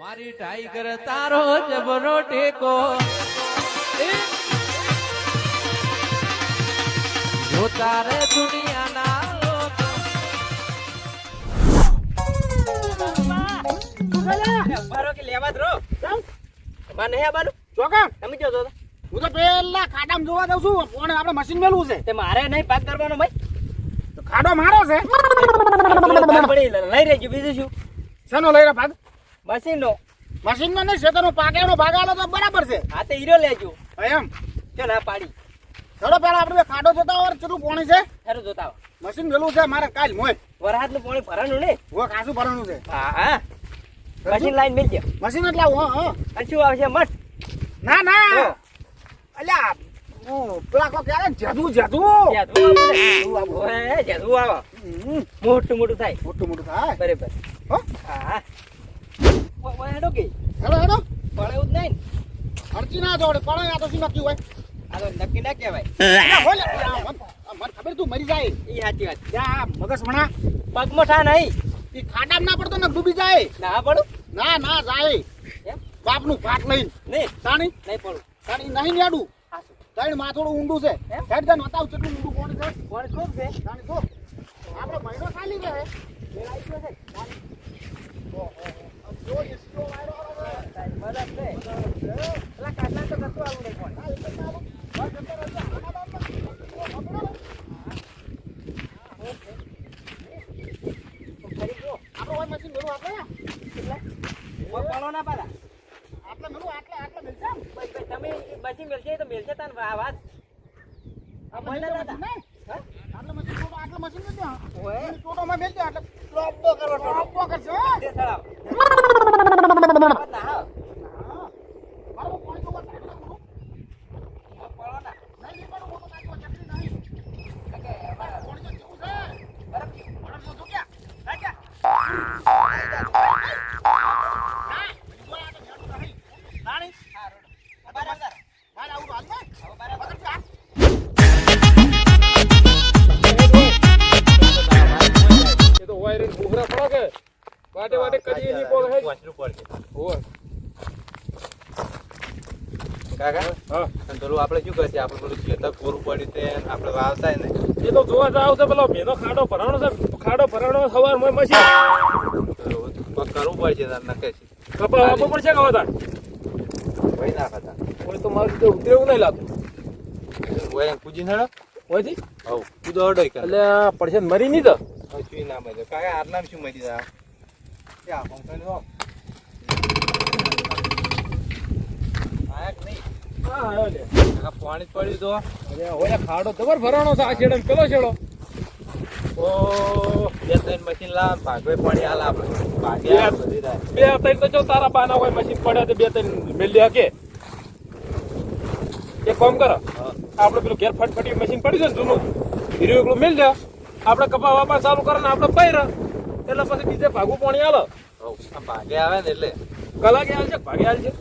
મારી ટાઈગર તારો જબરો ટેકો. જો તારે દુનિયાના મારે નહીં પાક કરવાનો ભાઈ તો ખાડો મારો છે લઈ રહેજો બીજું શું શેનો લઈ રહ્યો ભાગ મશીન નો મશીન નો નહીં ખેતરનો પાકેનો ભાગ આલો તો બરાબર છે. હા તે હીરો લેજો. એમ. કે ના પાડી. ચલો પેલા આપણે ખાડો જોતા હોય કેટલું પાણી છે? ખરું જોતા હોય. મશીન ગેલું છે મારે કાલ મોય. વરસાદનું પાણી ભરાણું ને? હું ખાસું ભરાણું છે. હા હા. મશીન લાઈન મિલજો મશીન એટલે હા હા. શું આવશે મઠ ના ના. અલ્યા હું પેલા કો ક્યારે જધું જધું જાદુ આવો મોટું મોટું થાય. મોટું મોટું થાય. બરાબર. હો. હા હા. હેડો કે હેલો હેડો પણ એવું જ નહીં ને. ના જોડે પડે આ તો શું નક્કી હોય? આ તો નક્કી ના કહેવાય. મને ખબર તું મરી જાય. એ સાચી વાત. ત્યાં મગસ ભણા પગમાં ઠા નહીં. એ ખાડામાં ના પડતો ને ડૂબી જાય. ના પડું? ના ના જાય. બાપનું ભાત લઈને. નહીં. તાણી? નહીં પડું. તાણી નહીં નેડું. તાણી માં ઊંડું છે? હેડ જાન બતાવ કેટલું ઊંડું કોણ છે? કોણ ખૂબ છે? તાણી તો. આપણે મહિનો ચાલી ગયો છે. ઓહો. આમ જો એ સીધો છે. પેલા કાટલા તો મેલશે તાન વા- વાત આ આપણે આટલા. મશીન આટલે મશીન. ઓય ટોટોમાં મેલજો આટલા લોબો કરો લોબો કરશે દે સળાવ કાકા? પેલું આપણે શું કરશે આપણે પેલું ખેતર કોરું પડ્યું તે આપણે વાવતા ને. એ તો જોવા જાવ છે પેલો મેનો ખાડો ભરાણો છે ખાડો ભરાણો સવારમાં મશીન પેલું કોક કરવું પડશે તાર નકે છે. કપા આપવો પડશે કે વધારે? કોઈ ના ખાતા. કોઈ તો મારું ઉતરે નહીં લાગતું. ઓય પૂજી નડો હોયથી હવ કૂદો અડો એટલે આ પડશે મરી નહીં તો? શું ના મળે કાકા આટલા શું મરી જા ફંક્શન હો આયા નહીં. પાણી જ પડ્યું તો. અરે ઓય ખાડો ખબર ભરાણો છે આ છેડે પેલો છેડો. ઓ બે ત્રણ મશીન લા ભાગવે પાણી હાલ આપણે. ભાગે હાલ બધી. બે ત્રણ તો જો તારા બાના હોય મશીન પડ્યા તો બે ત્રણ મેલી હકે. એક કામ કરો. આપણે પેલું ઘેર ફટફટી મશીન પડી છે ને જૂનું હીરો એકલું મેલ દે. આપણે કપા વાપા ચાલુ કરે ને આપણે પૈર. એટલે પછી બીજે ભાગું પાણી આલો. ભાગે આવે ને એટલે. કલાકે હાલ છે ભાગે હાલ છે.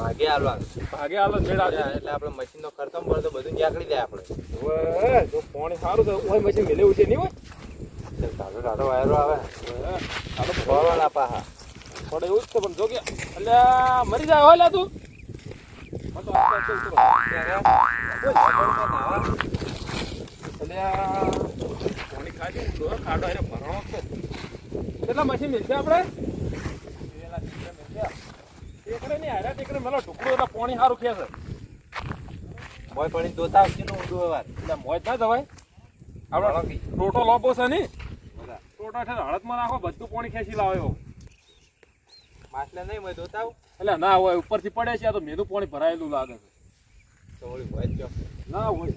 ભાગે આલવાનું ભાગે હાલ મેળ આવશે એટલે આપણે મશીન નો ખર્ચો પડે તો બધું નીકળી જાય આપણે જો પાણી સારું તો ઓય મશીન મેલેવું છે નહીં હોય ટાઢો ટાઢો વાયરો આવે ઓય, હાલો ફરવાના પાહા પડે એવું જ છે પણ જો કે એટલે મરી જાય હોય લા તું ને કેટલા મશીન મિલશે આપણે ટેકરે નહીં હારા ટેકરે મેલો ટુકડો એટલે પાણી સારું ખેંચે મોય પાણી જોતા આવશે ને ઊંડું એટલે મોજ ના જવાય. આપણે ટોટો લોબો છે નહીં ટોટો છે હળદમાં નાખો બધું પાણી ખેંચી લાવે એવો. માછલા નહીં મોય જોતા આવું. એટલે ના હોય ઉપરથી પડે છે આ તો મેનું પાણી ભરાયેલું લાગે છે. મોય ના હોય.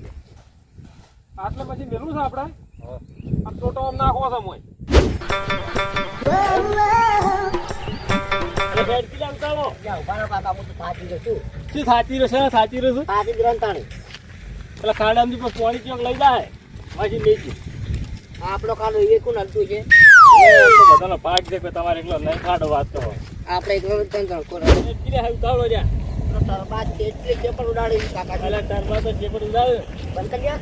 આટલે પછી મેલું છે આપણે આમ ટોટો આમ નાખો છે મોય. શું થાતી રહેશે થાતી રહેશે સાચી જ પેલા એટલે ખાડામાંથી પણ પાણી ચોક લઈ જાય પછી મેજી આપણો કાલો એ કોણ હલતું છે બધાનો ભાગ છે તમારે એકલો નહીં ખાડો વાત તો આપણે એક ત્રણ ત્રણ કોણ એટલી જા જે પણ ઉડાડી કાકા એટલે તો જે પણ ઉડાવે બંધ કરી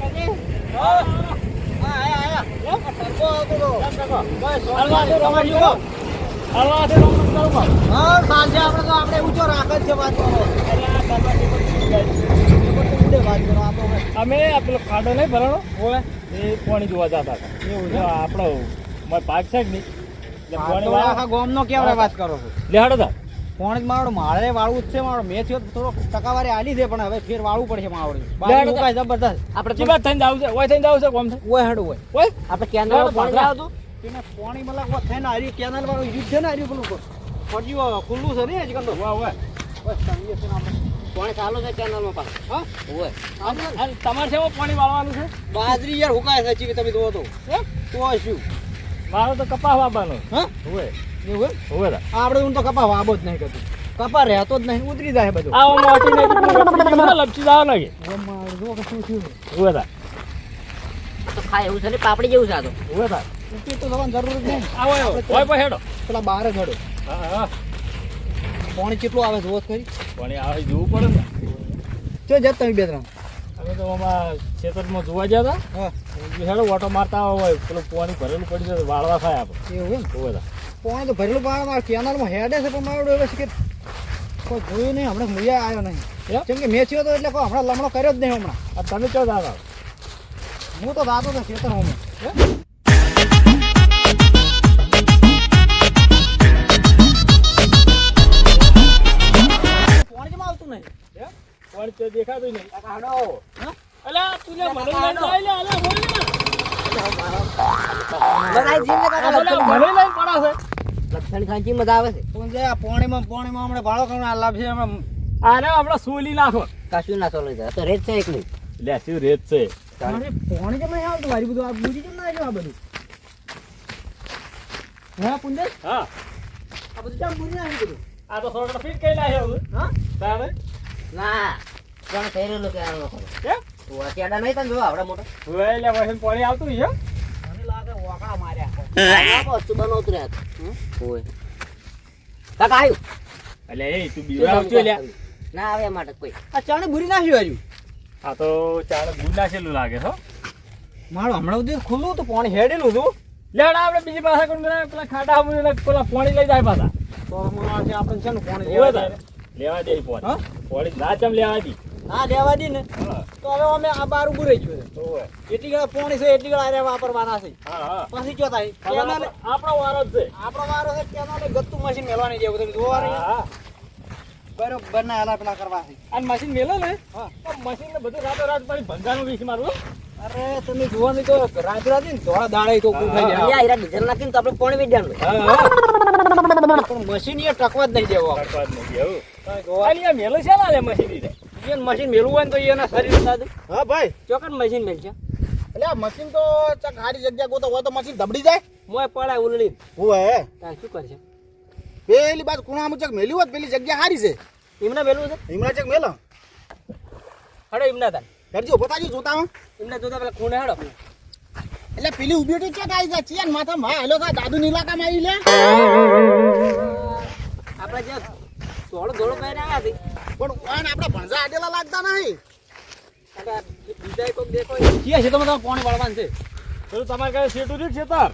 કને હા સાંજે આપણે તો આપણે ઊંચો રાખ જ છે વાત. અમે પેલો ખાડો નહીં ભરાણો? એ પાણી જોવા જતા હતા. એવું છે? આપણો પાક છે જ નહીં? ગોમ નો કેવડે વાત કરો છો? લેહાડો તા. પોણી જ મારો મારે વાળવું જ છે મારો મેં થયો થોડો ટકાવારી આલી છે પણ હવે ફેર વાળવું પડશે માવડી. બાકી જબરદસ્ત. આપણે વાત થઈને જાવ છે. ઓય થઈને જાવ છે કોમ ઓય હડું હોય ઓય? આપણે કેનાલ પાણી આવતું તેને પાણી મતલબ વાત થઈને આરી કેનાલ વાળું યુદ્ધ છે ને આરી પેલું ફરજીઓ ખુલ્લું છે ને આજકાલ તો. વાહ વાહ. બસ સમજીએ છે આપણે. પાણી ચાલુ છે કેનાલમાં પાણી હા? ઓય. તમારે છે પાણી વાળવાનું છે? બાજરી યાર હુકાય છે ચીવી તમે જોવો તો. હે? તો શું? મારો તો કપાસ વાવવાનો. હા? હોય એવું તા આપણે હું તો કપા વાબો જ નહીં કરતું. કપા રહેતો જ નહીં ઉતરી જાય બધું. આવો મોટી ને લપસી જાવ લાગે. મારું જો કે શું થયું. હોય તા તો ખાય એવું છે ને પાપડી જેવું છે આ તો. હોય તા ઉતરી તો જવાનું જરૂર જ નહીં. આવો આવો હોય પર હેડો. પેલા બહાર જ હેડો હા હા. પાણી કેટલું આવે જોત કરી? પાણી આવે જોવું પડે ને. જો જત તમે બે ત્રણ. અમે તો આમાં ખેતરમાં જોવા ગયા હતા. હા. હેડો ઓટો મારતા હોય પેલું પાણી ભરેલું પડી જાય વાળવા થાય આપણે. એવું હોય તા પાણી તો ભરેલું પાણી મારા કેનાલમાં હેડે છે પણ મારું છે કે કોઈ જોયું નહીં હમણાં મુયા આવ્યો નહીં? કેમ કે મેં થયો તો એટલે કોઈ હમણાં લમણો કર્યો જ નહીં હમણાં. તમે ચો દાદા? હું તો દાદો તો ખેતર હું પાણી કેમ નહીં. દેખાતું નહીં. હાડો અલ્યા તું મને લઈને આવી લે અલ્યા બોલ ને. લડાઈ જીને કાકા મને લઈને પડા છે. ખાંચી મજા આવે છે? તું જે આ પોણીમાં હમણે ભાળો ભાડો આ લાભ છે હમણાં આને આપણે સોલી નાખો. કશું ના ચાલુ જાય તો રેત છે એકલી. લે શું રેત છે? અરે પોણી કેમ નહીં આવતું? મારી બધું આ બુજી કેમ ના આવ્યું આ બધું? હા પુંજેશ હા. આ બધું કેમ બુજી આવી બધું? આ તો થોડો ફિટ કઈ નાખ્યો હા? તારે? ના કોણ કહેલું કે આ લોકો કેમ? તું અત્યારે નહીં તને જો આવડા મોટો. હવે લે વહેન પાણી આવતું છે રહ્યા ઓય કાકા આવ્યું એટલે એ તું બીવા ના આવે માટે કોઈ આ ચાણે બુરી નાખ્યું હજુ આ તો ચાલે ગુંડ નાખેલું લાગે હો મારું હમણાં સુધી ખુલ્લું હતું પાણી હેડેલું હતું લેડા આપણે બીજી પાસે કોણ પેલા ખાટા પેલા પાણી લઈ જાય પાછા તો હમણાં આપણે લેવા તારે. લેવા દે? પાણી પાણી ના ચમ લેવા દી હા દેવા દી ને. તો હવે અમે આ બાર ઉભું રહી ગયું. છે. એટલી ગળા પોણી છે એટલી ગળા આરે વાપરવાના છે. હા હા. પછી કયો થાય? આપણો કેનાલે આપણો વારો છે. આપણો વારો છે કેનાલ ગત્તું મશીન મેળવાની જેવું તમે જોવા હા, હા. બરોબર ના એલા પેલા કરવા છે. અને મશીન મેલો ને? હા. તો મશીન ને બધું રાતો રાત પાણી ભંગાનું વીસ મારું અરે તમે નહીં તો રાત રાત ને ધોળા દાડે તો ઊભું થઈ જાય. હીરા ડીઝલ નાખીને તો આપણે પાણી વેચાણ મશીન એ ટકવા જ નહીં દેવો. જ આ મેલો છે ને લે મશીન. એને મશીન મેળવું હોય ને તો એના શરીર દાદુ હા ભાઈ. ચોકન મશીન મેળ છે. એટલે આ મશીન તો ચક સારી જગ્યા ગોતો હોય તો મશીન ધબડી જાય. મોય પડાય ઉલડી હોય તાર શું કરશે? પેલી બાજુ ચક મેલી હોત પેલી જગ્યા સારી છે. એમને મેળવું છે? હિમરા ચક મેલો. હડો એમના તાર. કરજો બતાજો જોતા હું. એમને જોતા પેલા ખૂણે હડો. એટલે પેલી ઊભી હતી ચક આવી જાય ચિયાન માથા માં હાલો દાદુ નીલાકામાં આવી લે. આપણે જે ધોળો ધોળો પહેરે આવ્યા છે. પણ આને આપણા ભણજા આડેલા લાગતા નહીં. બીજા કોઈક દેખો છીએ છે તો તમારે પાણી વાળવાનું છે. પેલું તમારે કઈ શેઠું રહ્યું છે તાર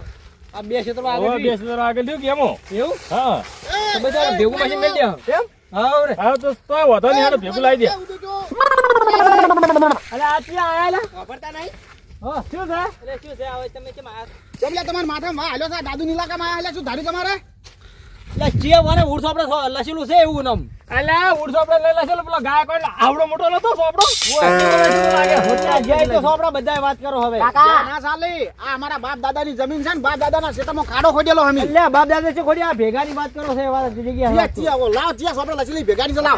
આ બે ક્ષેત્રો હવે આગળ બે સીધા આગળ થયું કે એમો? એવું? હા. તો બધા ભેગું મશીન મેળ દે કેમ? હા રે હા તો તોય વધો નહીં હાલો ભેગું લાવી દે. અલે આ ક્યાં આયા લે. વાપરતા નહીં? હા શું છે? એટલે શું છે? હવે તમે કેમ આ કેમ લે તમારા માથામાં માં હાલો દાદુ નીલાકામાં આવ્યા શું ધાર્યું તમારે? વાને લસેલું છે એવું નામ. લઈ પેલો ગાય કોઈ આવડો મોટો નતો સોપડો? જાય તો સોપડા બધાય વાત કરો હવે. ત્યાં ના ચાલે આ અમારા બાપ દાદાની જમીન છે ને બાપ દાદાના ખેતરમાં ખાડો ખોદેલો અમે એટલે બાપ દાદા છે ખોડી આ ભેગાની વાત કરો છે વાત જગ્યા ચિયા ચિયા ઓ લાવ ચિયા સોપડા લસી લઈ ભેગાની તો આ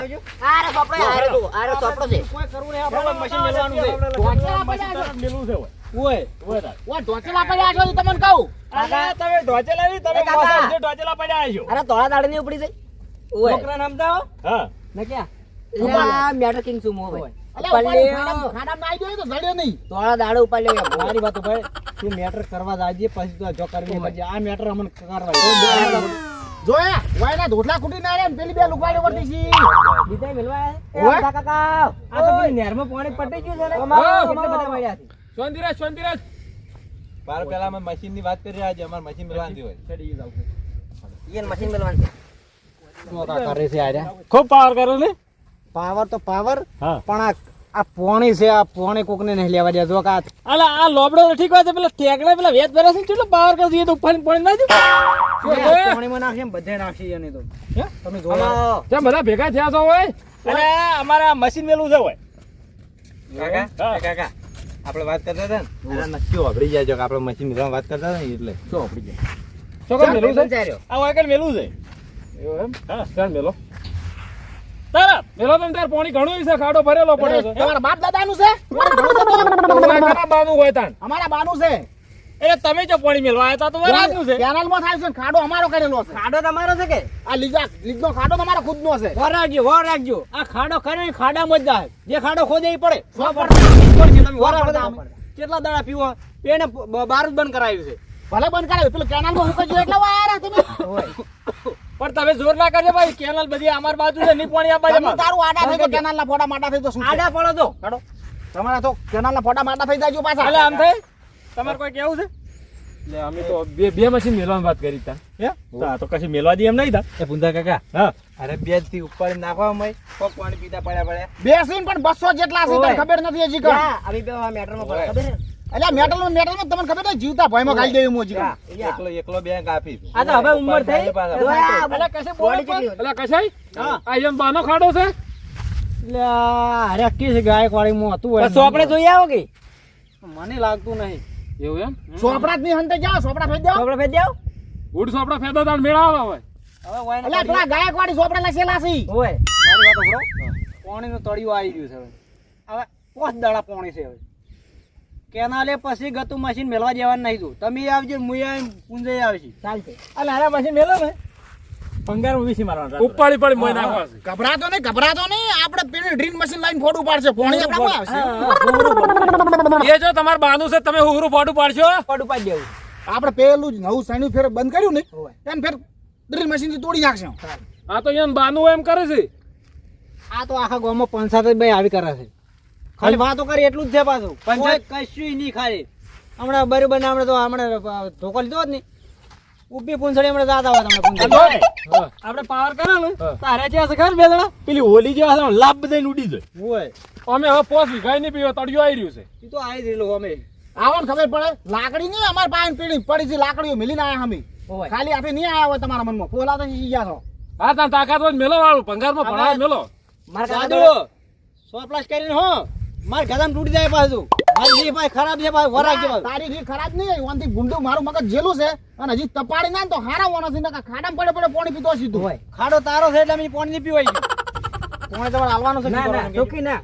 રે સોપડો આ રે આ રે સોપડો છે. કોઈ કરવું નહીં આપણે મશીન મેળવાનું છે. ઓય. ઢોચેલા પડ્યા છો તમને કહું. અલે તમે ઢોચેલા નહીં તમે ઢોચેલા પડ્યા છો અરે તોળા દાડે ની ઉપડી જઈ ઓય. છોકરા નામ તો હા. ને ક્યાં? મેટર કિંગ છું મો ભાઈ અલે ઉપર ખાડા- ખાડામાં નાઈ ગયો તો જડ્યો નહીં. તોળા દાડે ઉપર લ્યો. મારી વાત ભાઈ તું મેટર કરવા જાજે પછી તું જો કરવી કરજે આ મેટર અમને કરવા જોયા. વાયના ધોટલા ખૂટી ના રહ્યા પેલી બે લુગવાડી વર્તી છી. બીજા મેલવા ઓય. કાકા આ તો પેલી નહેરમાં પાણી પટી ગયું છે ને. હા. બધા મળ્યા છે? શાંતિરાજ શાંતિરાજ બાર પેલા અમે મશીનની વાત કરી રહ્યા છે અમારે મશીન મેળવાની હોય. ઈયન મશીન મેલવાનું છે કરે છે આર્યા ખૂબ પાવર કરો ને? પાવર તો પાવર હા. પણ આ આ પોણી છે આ પોણી કોકને નહીં લેવા દે જો કે આ લોબડો ઠીક હોય છે પેલા ટેકડા પેલા વેત ભરે છે કેટલો પાવર કરી દઈએ તો ઉપર પોણી ના આ પોણીમાં નાખશે ને બધે નાખી એને તો. હે? તમે જોવો આમાં બધા ભેગા થયા છો હોય? અને અમારે મશીન મેલું છે હોય. કાકા કાકા આપણે વાત કરતા હતા ને? નક્કી વાપરી જાય જો આપણે મશીન મેળવવાની વાત કરતા હતા ને એટલે. શું વાપરી જાય શું કામ મેલું છે? આ વાયકલ મેલું છે. એવું એમ? હા. ચાલ મેલો. તારા મેલો તમે તાર પાણી ઘણું છે ખાડો ભરેલો પડ્યો છે. તમારા બાપ દાદાનું છે? તમારે છે તો? તો વાયકલના બાનું હોય તાણ. અમારા બાનું છે. એટલે તમે જો પાણી મેલવા આવ્યા હતા તો રાતનું છે. કેનાલમાં થાય છે ખાડો અમારો કરેલો છે. ખાડો તમારો છે કે? આ લીજા લીજનો ખાડો તમારો ખુદનો છે. વર રાખજો વર રાખજો આ ખાડો કરે ખાડામાં જ જાય. જે ખાડો ખોદે એ પડે. તમે કેટલા દાડા પીવો? એને બાર જ બંધ કરાવ્યું છે. ભલે બંધ કરાવ્યું પેલું કેનાલમાં ગયું એટલે વાયરા તમે. પણ તમે જોર ના કરજો ભાઈ કેનલ બધી અમાર બાજુ છે પાણી આ બાજુ તારું આડા થઈ તો કેનાલના ફોટા માટા થઈ તો શું આડા પડો તો. કાઢો. તમારા તો કેનાલના ફોટા માટા થઈ જાય પાછા. એટલે આમ થાય? તમારે કોઈ કેવું છે? એટલે અમે તો બે બે મશીન મેલવાની વાત કરી તા. હે? તો કશી મેલવા દે એમ નહીં તા? એ પુંધા કાકા હા. અરે બેથી ઉપર નાખવા મય કોક પાણી પીતા પડ્યા પડ્યા. બેસીને પણ બસો જેટલા છે તમને ખબર નથી હજી કા અમે બે મેટરમાં પડે ખબર છે મેટલ મેટલમાં મેટલમાં તમને ખબર નથી જીવતા ભયમાં ખાઈ દેવું હજી એકલો એકલો બેંક આપી આ તો હવે ઉંમર થઈ. એટલે કશે બોલો એટલે કશાઈ આ એમ બાનો ખાડો છે? એટલે અરે કે છે ગાયકવાડીમાં હતું હોય સોપડે જોઈ આવો કે? મને લાગતું નહીં. એવું એમ? સોપડા જ નહીં હંતે જાઓ સોપડા ફેંક જાવ સોપડા ફેદ જાવ ઉડ સોપડા ફેદો તાર મેળાવા હોય. હવે વાયને અલ્યા પેલા ગાયકવાડી સોપડા લસેલા છે. હોય મારી વાત સાંભળો. પાણીનું તળિયું આવી ગયું છે હવે. હવે પોસ દાડા પાણી છે હવે. કેનાલે પછી ગતું મશીન મેળવા જવાનું નહીં તું. તમે આવજો મુયા પૂંજે આવશે. ચાલશે. અલે હારા મશીન મેલો ને. પંગાર વીસી મારવાનું ઉપાડી પડી મોય નાખવા ગભરાતો નહીં ગભરાતો નહીં. આપણે પેલી ડ્રીલ મશીન લાઈન ફોટો પાડશે પોણી આપણા આવશે. એ જો તમાર બાનું છે તમે હુરું ફોટું પાડશો ફોટો પાડી દેવું. આપણે પેલું જ નવું સાણ્યું ફેર બંધ કર્યું ને એને ફેર ડ્રીલ મશીનથી તોડી નાખશે. આ તો એમ બાનું એમ કરે છે. આ તો આખા ગામમાં પંચાયત જ ભાઈ આવી કરે છે. ખાલી વાતો કરી એટલું જ છે પાછું. પંચાયત- કશું નહીં ખાલી. હમણાં બરોબર ને હમણાં તો હમણાં ધોકો લીધો જ નહીં. ઊભી પૂંછડી હમણાં જાતા હોય તમને આપણે પાવર કરે ને? તારે જે હશે ખબર બે જણા? પેલી હોલી જેવા છે લાભ બધાને ઉડી જાય. હોય. અમે હવે પોસ વીઘાય નહીં પીવો તળિયો આવી રહ્યું છે. એ તો આવી રહેલું અમે. આવણ ખબર પડે? લાકડી નહીં અમારે પાસે પીડી પડી છે લાકડીઓ મિલીને આયા અમે. ખાલી હાથે નહીં આયા હોય તમારા મનમાં. ફોલા તો ગયા છો. હા તાકાત હોય મેલો વાળું ભંગારમાં ભણાવે મેલો. મારા સો પ્લસ કરીને હો. માર ગદામ તૂટી જાય પાછું. મારી જી ભાઈ ખરાબ છે ભાઈ વરાગ છે. તારી રીત ખરાબ નહીં ઓનથી ગુંડું મારું મગજ જેલું છે અને હજી તપાડી ના તો હારા ઓનો છે નકર ખાડામાં પડે પડે પાણી પીતો સીધું હોય. ખાડો તારો છે એટલે અમે પાણી નહીં પીવાય પાણી તમારે હાલવાનું છે ના ના ચોકી ના.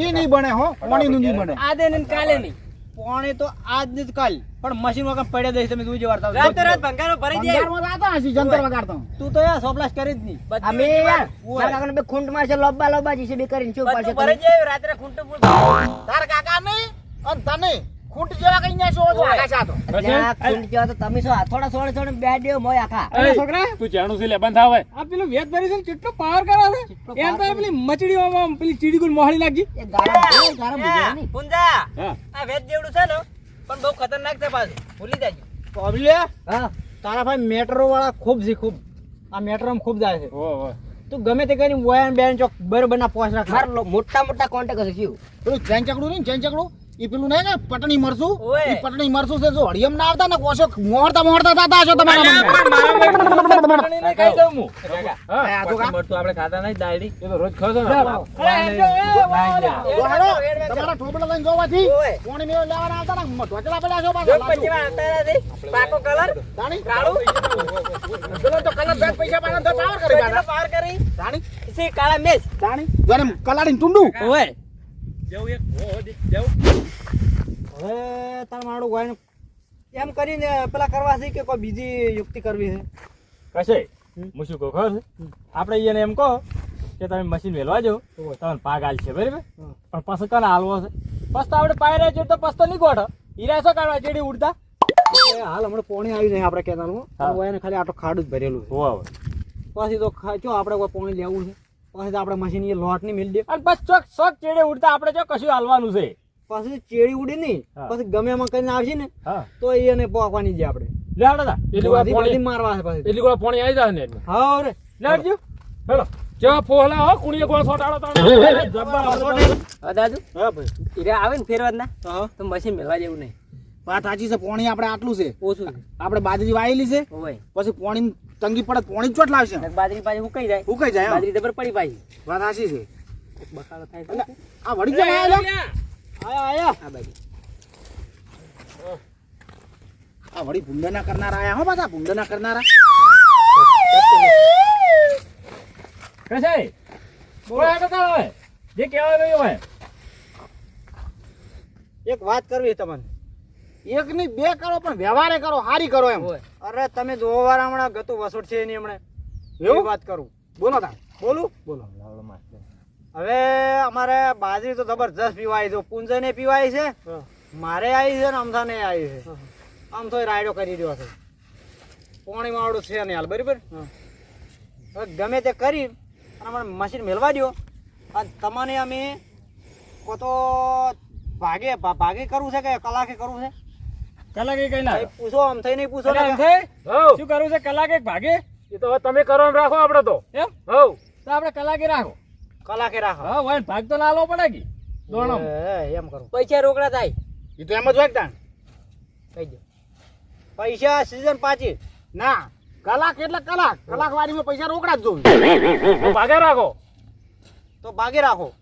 ઈ નહીં બને હો પાણી નું નહીં બને. આજે ને કાલે નહીં. પાણી તો આજ ને કાલ. પણ મશીન વગર પડ્યા દઈશ તમે જોઈ જવા રાત રાત ભંગારો ભરી જાય. ભંગારમાં જાતા હશે જંતર વગાડતો. તું તો યાર સોપલાસ કરી જ નહીં. અમે યાર કાકાને બે ખૂંટ મારશે લોબા લોબા જીસે બે કરીને ચૂપ પાડશે ભરી જાય રાત્રે ખૂંટો તાર કાકા ને અને તને ખૂંટ જેવા કઈ ના છો તો. આકાશ આતો ખૂંટ જેવા તો તમે શું થોડા થોડા થોડા બે દેવ મોય આખા? છોકરા તું જાણું છે લે બંધ આવે આ પેલું વેત ભરી છે કેટલો પાવર કરે છે. એમ તો પેલી મચડીઓમાં પેલી ચીડી ગુલ મોહળી લાગી. એ નહીં. પુંજા આ વેદ જેવડું છે ને પણ બહુ ખતરનાક છે પાછું. ભૂલી જાય પબલે હા. તારા ભાઈ મેટ્રો વાળા ખૂબ છે ખૂબ. આ મેટ્રોમાં ખૂબ જાય છે. તું ગમે તે કરીને વોયન બેન ચોક બરોબર ના પહોંચ રાખ મોટા મોટા કોન્ટેક્ટ હશે કયું પેલું ચેંચકડું નહીં ચેંચકડું ઈ પેલું નહીં કે પટણી મરસું એ પટણી મરસું છે જો હળિયમ ના આવતા ને કોશો મોહરતા મોહરતા થતા છો તમારા મનમાં. ખાઈ દઉં હું. આ તો આપણે ખાતા નહીં દાડી એ તો રોજ ખાવ છો ને તમારા ઠોબડા લઈને જોવાથી કોણી મેળ લેવાના આવતા ને? ઢોચલા પડ્યા છો પાછા લાડુ. પાકો કલર દાણી કાળું. પેલો તો કલર બેગ પૈસા પાછા તો પાવર કરી પાછા. પાર કરી. દાણી સી કાળા મેસ દાણી જો એને ટુંડુ ઓય. જવું એક જવું હવે તાર મારું એમ કરીને પેલા કરવા છે કે કોઈ બીજી યુક્તિ કરવી છે? કશે? હું શું કહું ખબર છે? આપણે એને એમ કહો કે તમે મશીન વેલવા જો તમને પાગ છે બરાબર? પણ પછી કને હાલવો છે? પસ્તો આપણે પાયરે છે તો પસ્તો નહીં ગોઠો. હીરા કાઢવા ચેડી ઉડતા? હાલ હમણાં પોણી આવી જાય આપણે કેનાલમાં એને ખાલી આટલું ખાડું જ ભરેલું છે. હોવ. પછી તો જો આપણે કોઈ પોણી લેવું છે? પછી તો આપણે મશીન એ લોટની મિલ દે. અને બસ ચોક ચોક ચેડે ઉડતા આપણે જો કશું હાલવાનું છે. પછી ચેડી ઉડી નહીં પછી ગમે એમાં કરીને આવશે ને તો એને પોકવાની છે આપણે. એટલી પાણી મારવા છે પછી. એટલી પાણી આવી જાય ને હા રે લે હાડજો જેવા ફોહલા હો કુણીએ ગોળ સોટાડો તાણે. જબ્બર દાદુ હા ભાઈ. હીરા આવે ને ફેરવા ના તો મશીન મેળવા જેવું નહીં. વાત સાચી છે પોણી આપણે આટલું છે. ઓછું આપણે બાજરી વાયેલી છે પછી પોણી તંગી પડે તો પોણી ચોટ લાવશે બાજરી પાછી ઉકાઈ જાય. ઉકાઈ જાય. બાજરી ડબર પડી પાછી. વાત સાચી છે. થાય આ વળી જાય આયા આયા આ બાજુ આ વળી ભૂંડના કરનારા આયા હો પાછા ભૂંડના કરનારા. કશે બોલો હેડો હવે જે કહેવાય નહીં હોય? એક વાત કરવી તમને. એક ની બે કરો પણ વ્યવહારે કરો હારી કરો એમ. હોય અરે તમે જોવો વાર હમણાં ગતું વસોટ છે એની હમણાં. એવું? વાત કરું. બોલો તા બોલું? બોલો. હવે અમારે બાજરી તો જબરજસ્ત પીવાય છે. પુંજય ને પીવાય છે. મારે આવી છે ને અમથાને આવી છે. આમ તો રાયડો કરી રહ્યો છે. પોણી માવડું છે ને હાલ બરાબર? હવે ગમે તે કરી અને મને મશીન મેળવા દો અને તમને અમે કો તો ભાગે ભાગે કરવું છે કે કલાકે કરવું છે? કલાકે કઈ ના પૂછો આમ થઈ નહીં પૂછો થાય? હઉ. શું કરવું છે? કલાકે એક ભાગે? એ તો હવે તમે કરો એમ રાખો આપણે તો. એમ? હવ તો આપણે કલાકે રાખો. કલાકે રાખો. હા હોય ભાગ તો ના લો પડે કે. દોણો. એમ કરો. પૈસા રોકડા થાય. એ તો એમ જ હોય તાણ. કહી દે. પૈસા સીઝન પાછી. ના કલાક એટલે કલાક. કલાક વારીમાં પૈસા રોકડા જ જોવું. ભાગે રાખો. તો ભાગે રાખો.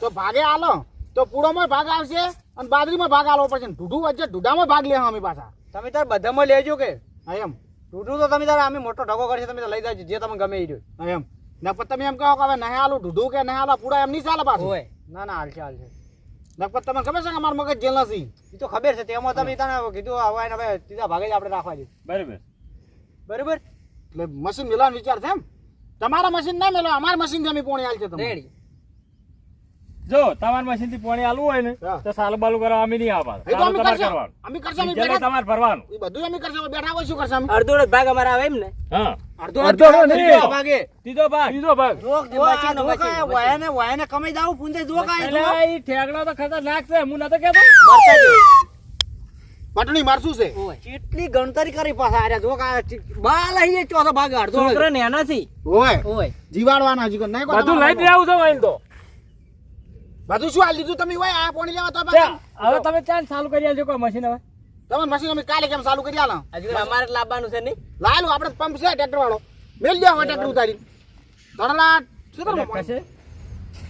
તો ભાગે આલો. તો પૂળોમાં ભાગ આવશે અને બાજરીમાં ભાગ આલવો પડશે. ઢૂઢું વચ્ચે ઢૂઢામાં ભાગ લે અમે પાછા. તમે તાર બધામાં લેજો કે. હા એમ. ઢૂઢું તો તમે તારે અમે મોટો ઢગો કરશે તમે લઈ જાજો જે તમે ગમે એ રહ્યો. એમ. ને પછી તમે એમ કહો કે હવે નહીં આલું ઢૂઢું કે નહીં આલો પૂળા એમ નહીં ચાલે પાછું. હોય ના ના હાલશે હાલશે. ને પછી તમને ખબર છે કે અમારું મગજ જેલ નથી એ તો ખબર છે તેમાં તમે તને કીધું હવે એને હવે સીધા ભાગે જ આપણે રાખવા જોઈએ બરાબર. બરાબર? એટલે મશીન મિલાવાનો વિચાર છે એમ? તમારા મશીન ના મેલો અમારા મશીન અમે પોણી હાલ છે તમે રેડી. જો તમારા મશીનથી પાણી આલવું હોય ને તો સાલું બાલું કરવા અમે નહીં અમે તમારે કરશું. કરવાનું. અમે કરશું અમે તમારે ભરવાનું. એ બધું અમે કરશું બેઠા હોય શું કરશું અડધો ભાગ અમારે આવે એમ ને? હા. અડધો અડધો ત્રીજો ભાગે. ત્રીજો ભાગ. ભાગ. વાયાને વાયાને કમાઈ પૂંજે એટલે તો ખતરનાક છે હું નતો કેતો મરતા જેવું પટણી મારશું છે. કેટલી ગણતરી કરી પાછા આર્યા જોક આ બાલ અહીં ચોથો ભાગ અડધો છોકરો ને એનાથી હોય હોય જીવાડવાના નહીં બધું લઈ જ આવું છે વાઈન તો. બધું શું હાલ લીધું તમે હોય? આ પોણી લેવા તો હવે તમે ચાલ ચાલુ કરી આલજો કોઈ મશીન હવે? તમે મશીન અમે કાલે કેમ ચાલુ કરી આલા? અમારે જ લાવવાનું છે નહીં? લાયલું આપણે પંપ છે ટ્રેક્ટર વાળો. મેલ જાવ ટ્રેક્ટર ઉતારી. ધડલા શું કરું કશે?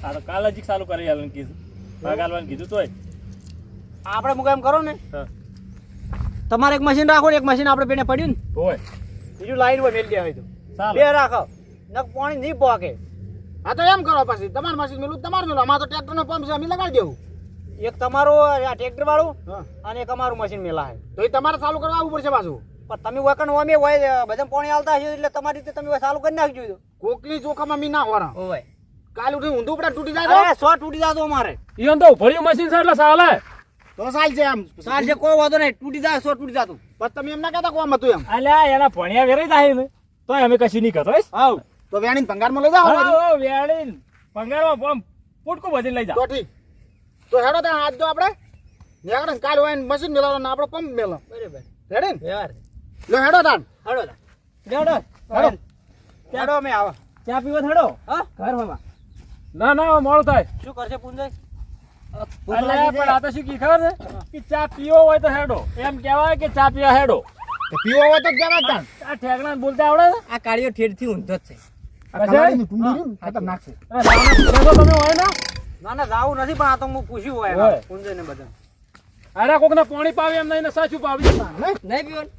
આ કાલે કાલ હજી ચાલુ કરી આલન કીધું. ભાગ કીધું તોય. આપણે મુકામ કરો ને. તમારે એક મશીન રાખો ને એક મશીન આપણે બેને પડ્યું ને. હોય બીજું લાઈન હોય મેલ દે હોય તો. બે રાખો. નક પાણી નહીં પોકે હા તો એમ કરો પછી તમારું મશીન મેલું તમારું મેલું. અમારે તો ટ્રેક્ટર નો પંપ છે અમે લગાડી દેવું. એક તમારું આ ટ્રેક્ટર વાળું હા. અને એક અમારું મશીન મેલા છે તો એ તમારે ચાલુ કરવા આવવું પડશે પાછું. પણ તમે વકન અમે હોય બધા પાણી આવતા હશે એટલે તમારી રીતે તમે ચાલુ કરી નાખજો તો. કોકની જોખમ અમે ના હોરા. હોય કાલ ઉઠી ઊંધું પડે તૂટી જાય અરે સો તૂટી જાતો અમારે. ઈવન તો ભર્યું મશીન છે એટલે ચાલે. તો તો સાલ છે એમ સાલ છે કોઈ વાંધો નહીં. તૂટી જાય સો તૂટી જાતું પણ તમે એમ ના કહેતા કોમ હતું એમ. અલ્યા એના ભણ્યા વેરાઈ જાય ને. તોય અમે કશું નહીં કરતો. હાવ તો વેણીને ભંગારમાં લઈ જાઓ વેણીને. પંગારમાં પંપ પૂટકું બધીને લઈ જાઓ. ઠીક. તો હેડો ત્યાં આજ તો આપણે નીકળે ને કાલ હોય મશીન મેલાવો ને આપણો પંપ મેલો બરાબર. રેડી ને વ્યવહાર. લો હેડો તાન. હળો હેડો. હેડો. હેડો મે આવો. ચા પીવો હેડો. હા? ઘર મામા ના ના મોડું થાય. શું કરશે પૂંજાય અલ્યા પણ આ તો શું કી ખબર છે? કે ચા પીવો હોય તો હેડો. એમ કહેવાય કે ચા પીવા હેડો. પીવો હોય તો કહેવાય આ ઠેકડા બોલતા આવડે આ કાળીઓ ઠેરથી ઊંધો જ છે. કલાડીની ટુંડી ખતરનાક છે. અરે તમે હોય ને? ના ના જાવું નથી પણ આ તો હું પૂછ્યું હોય હોય. ને બધા અરે કોકને પાણી પાવે એમ નહીં સાચું પાવી. નહીં પીવાનું.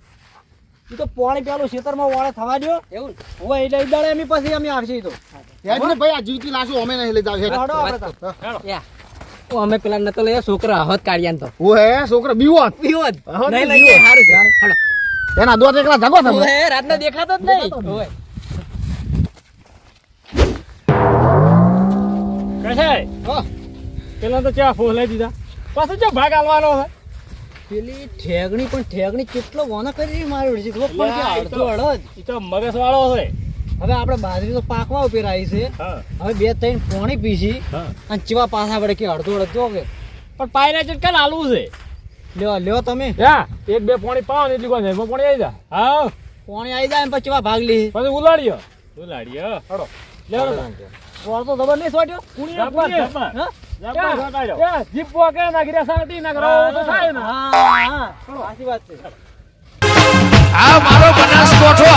એ તો પાણી પેલું ખેતરમાં વાળે થવા દો એવું હવે હોય એટલે એ દાડે એમ પછી અમે આવશે તો. હેડ ને ભાઈ આ જીવતી લાશો અમે નહીં લઈ જાવ હેડ. હેડો આપણે તો. ઓ અમે પેલા નતો લઈએ છોકરા હત કાઢ્યા તો. હે છોકરો બીવો હત નહીં. લઈએ સારું છે. હેડો. એના દોત એકલા જાગો તમે. રાત રાતના દેખાતો જ નહીં. ઓય. કશે પેલા તો ચા ફૂલ લઈ દીધા. પાછું ચા ભાગ આલવાનો છે. પેલી ઠેગણી પણ ઠેગણી કેટલો વાના કરી રહી મારી ઓળખી. ખબર પણ કે અલ્યા, એ અડધો અડધ. તો મગજ વાળો છે. હવે આપણે બાજરી તો પાકવા ઉપર આવી છે. હવે બે ત્રણ પોણી પીસી અને ચીવા પાછા વડે કે અડધો અડધો કે પણ પાયરા છે કાલ આલવું છે. લ્યો લ્યો તમે. હા એક બે પોણી પાવ એટલી એમાં પોણી આવી જા હા પોણી આવી જાય પછી ભાગ લી. પછી ઉલાડ્યો ઉલાડ્યો હડો તો જબર નહીં સોટ્યો? કુણી જબર હા? જીપ પોકે ના ગિરા સાંટી ના કરો તો થાય ને. હા હા. સાચી વાત છે. આ મારો બનાસકોઠો